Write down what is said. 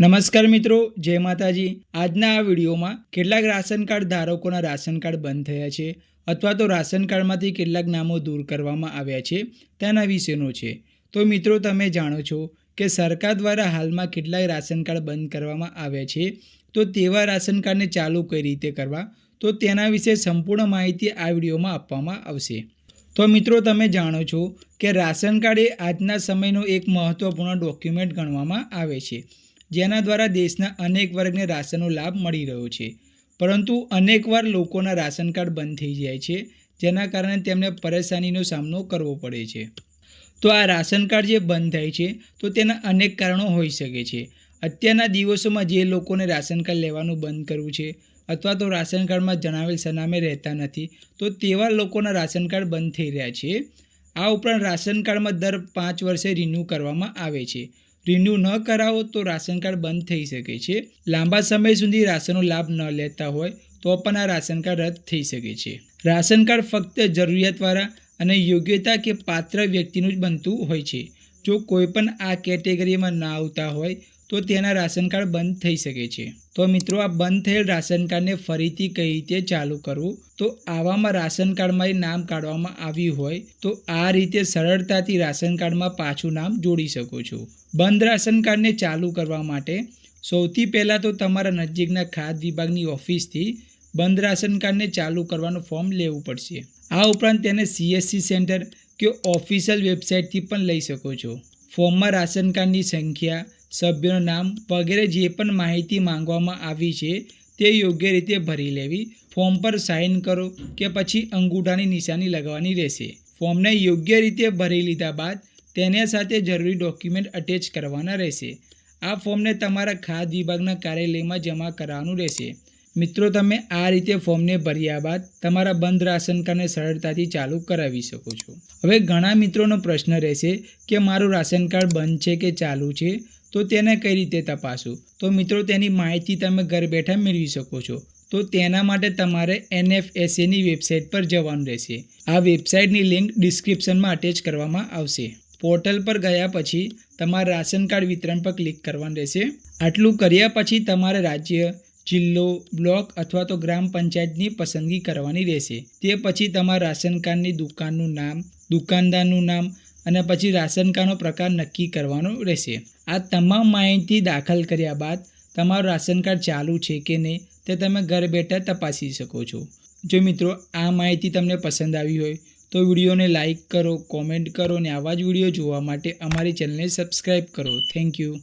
નમસ્કાર મિત્રો, જય માતાજી. આજના આ વિડીયોમાં કેટલાક રાશન કાર્ડ ધારકોના રાશન કાર્ડ બંધ થયા છે અથવા તો રાશન કાર્ડમાંથી કેટલાક નામો દૂર કરવામાં આવ્યા છે તેના વિશેનો છે. તો મિત્રો, તમે જાણો છો કે સરકાર દ્વારા હાલમાં કેટલાક રાશન કાર્ડ બંધ કરવામાં આવ્યા છે. તો તેવા રાશન કાર્ડને ચાલુ કઈ રીતે કરવા? તો તેના વિશે સંપૂર્ણ માહિતી આ વિડીયોમાં આપવામાં આવશે. તો મિત્રો, તમે જાણો છો કે રાશન કાર્ડ એ આજના સમયનો એક મહત્ત્વપૂર્ણ ડોક્યુમેન્ટ ગણવામાં આવે છે. જેના દ્વારા દેશના અનેક વર્ગને રાશનનો લાભ મળી રહ્યો છે. પરંતુ અનેકવાર લોકોના રાશન કાર્ડ બંધ થઈ જાય છે, જેના કારણે તેમને પરેશાનીનો સામનો કરવો પડે છે. તો આ રાશન કાર્ડ જે બંધ થાય છે, તો તેના અનેક કારણો હોઈ શકે છે. અત્યારના દિવસોમાં જે લોકોને રાશન કાર્ડ લેવાનું બંધ કરવું છે, અથવા તો રાશન કાર્ડમાં જણાવેલ સરનામે રહેતા નથી, તો તેવા લોકોના રાશન કાર્ડ બંધ થઈ રહ્યા છે. આ ઉપરાંત રાશન કાર્ડમાં દર પાંચ વર્ષે રિન્યૂ કરવામાં આવે છે. રિન્યૂ ન કરાવો તો રાશન કાર્ડ બંધ થઈ શકે છે. લાંબા સમય સુધી રાશનનો લાભ ન લેતા હોય તો પણ આ રાશન કાર્ડ રદ થઈ શકે છે. રાશન કાર્ડ ફક્ત જરૂરિયાતવાળા અને યોગ્યતા કે પાત્ર વ્યક્તિનું જ બનતું હોય છે. જો કોઈ પણ આ કેટેગરીમાં ના આવતા હોય તો તેના રાશન કાર્ડ બંધ થઈ શકે છે. તો મિત્રો, આ બંધ થયેલ રાશન કાર્ડને ફરીથી કઈ રીતે ચાલુ કરવું? તો આવામાં રાશન કાર્ડમાં નામ કાઢવામાં આવ્યું હોય, તો આ રીતે સરળતાથી રાશન કાર્ડમાં પાછું નામ જોડી શકો છો. બંધ રાશન કાર્ડને ચાલુ કરવા માટે સૌથી પહેલાં તો તમારા નજીકના ખાદ્ય વિભાગની ઓફિસથી બંધ રાશન કાર્ડને ચાલુ કરવાનું ફોર્મ લેવું પડશે. આ ઉપરાંત તેને સીએસસી સેન્ટર કે ઓફિશિયલ વેબસાઇટથી પણ લઈ શકો છો. ફોર્મમાં રાશન કાર્ડની સંખ્યા સભ્યોનું નામ વગેરે જે પણ માહિતી માંગવામાં આવી છે, તે યોગ્ય રીતે ભરી લેવી. ફોર્મ પર સાઇન કરો કે પછી અંગૂઠાની નિશાની લગાવવાની રહેશે. ફોર્મને યોગ્ય રીતે ભરી લીધા બાદ તેના સાથે જરૂરી ડોક્યુમેન્ટ અટેચ કરવાના રહેશે. આ ફોર્મને તમારા ખાદ્ય વિભાગના કાર્યાલયમાં જમા કરાવવાનું રહેશે. મિત્રો, તમે આ રીતે ફોર્મને ભર્યા બાદ તમારા બંધ રાશન કાર્ડને સરળતાથી ચાલુ કરાવી શકો છો. હવે ઘણા મિત્રોનો પ્રશ્ન રહેશે કે મારું રાશન કાર્ડ બંધ છે કે ચાલુ છે? તો તેને કઈ રીતે તપાસું? તો મિત્રો, તેની માહિતી તમે ઘર બેઠા મેળવી શકો છો. તો તેના માટે તમારે એનએફએસએની વેબસાઇટ પર જવાનું રહેશે. આ વેબસાઇટની લિંક ડિસ્ક્રિપ્શનમાં અટેચ કરવામાં આવશે. પોર્ટલ પર ગયા પછી તમારે રાશન કાર્ડ વિતરણ પર ક્લિક કરવાનું રહેશે. આટલું કર્યા પછી તમારે રાજ્ય જિલ્લો, બ્લોક અથવા તો ગ્રામ પંચાયતની પસંદગી કરવાની રહેશે. તે પછી તમારા રાશન કાર્ડની દુકાનનું નામ, દુકાનદારનું નામ અને પછી રાશન કાર્ડનો પ્રકાર નક્કી કરવાનો રહેશે. આ તમામ માહિતી દાખલ કર્યા બાદ તમારું રાશન કાર્ડ ચાલુ છે કે નહીં તે તમે ઘર બેઠા તપાસી શકો છો. જો મિત્રો આ માહિતી તમને પસંદ આવી હોય તો વિડીયોને લાઇક કરો, કોમેન્ટ કરો અને આવા જ વીડિયો જોવા માટે અમારી ચેનલને સબસ્ક્રાઈબ કરો. Thank you.